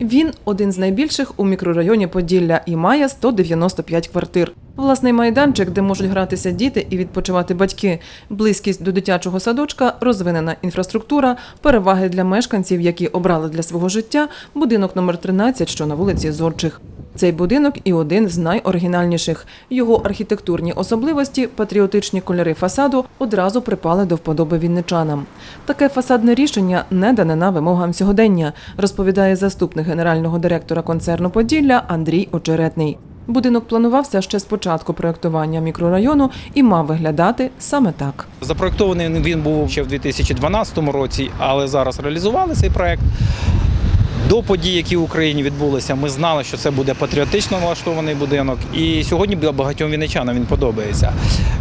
Він один з найбільших у мікрорайоні Поділля і має 195 квартир. Власний майданчик, де можуть гратися діти і відпочивати батьки, близькість до дитячого садочка, розвинена інфраструктура, переваги для мешканців, які обрали для свого життя, будинок номер 13, що на вулиці Зорчих. Цей будинок і один з найоригінальніших. Його архітектурні особливості, патріотичні кольори фасаду одразу припали до вподоби вінничанам. Таке фасадне рішення не дане на вимогам сьогодення, розповідає заступник генерального директора концерну Поділля Андрій Очеретний. Будинок планувався ще з початку проєктування мікрорайону і мав виглядати саме так. Запроектований він був ще в 2012 році, але зараз реалізували цей проект. До подій, які в Україні відбулися, ми знали, що це буде патріотично налаштований будинок. І сьогодні багатьом вінничанам він подобається.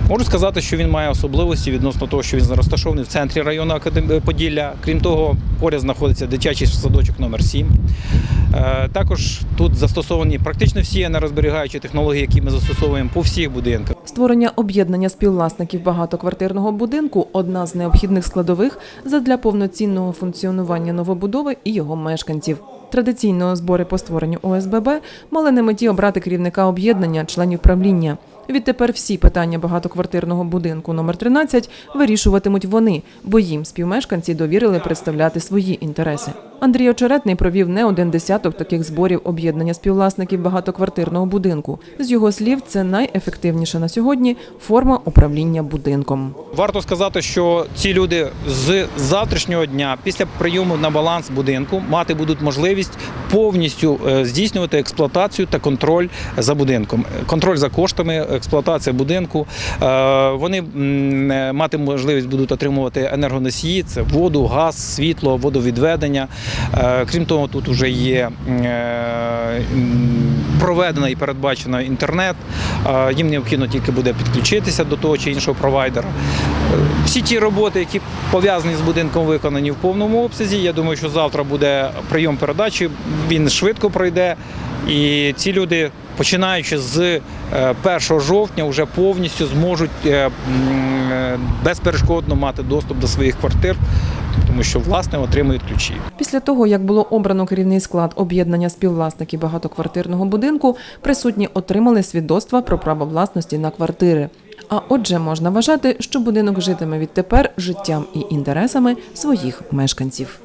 Можу сказати, що він має особливості відносно того, що він розташований в центрі району Академ- Поділля. Крім того, поряд знаходиться дитячий садочок номер 7 Е, Також тут застосовані практично всі енергозберігаючі технології, які ми застосовуємо по всіх будинках. Створення об'єднання співвласників багатоквартирного будинку одна з необхідних складових задля повноцінного функціонування новобудови і його мешканців. Традиційно збори по створенню ОСББ мали на меті обрати керівника об'єднання, членів правління. Відтепер всі питання багатоквартирного будинку номер 13 вирішуватимуть вони, бо їм співмешканці довірили представляти свої інтереси. Андрій Очеретний провів не один десяток таких зборів об'єднання співвласників багатоквартирного будинку. З його слів, це найефективніша на сьогодні форма управління будинком. Варто сказати, що ці люди з завтрашнього дня, після прийому на баланс будинку, мати будуть можливість повністю е, здійснювати експлуатацію та контроль за будинком. Контроль за коштами, експлуатація будинку. Е, Вони е, мати можливість будуть отримувати енергоносії: це воду, газ, світло, водовідведення. Е, Крім того, тут вже є е, проведено і передбачено інтернет. Е, Їм необхідно тільки буде підключитися до того чи іншого провайдера. Всі ті роботи, які пов'язані з будинком, виконані в повному обсязі. Я думаю, що завтра буде прийом передачі. Він швидко пройде, і ці люди, починаючи з е, 1 жовтня, вже повністю зможуть е, е, безперешкодно мати доступ до своїх квартир, тому що власне отримують ключі. Після того, як було обрано керівний склад об'єднання співвласників багатоквартирного будинку, присутні отримали свідоцтва про право власності на квартири. А отже, можна вважати, що будинок житиме відтепер життям і інтересами своїх мешканців.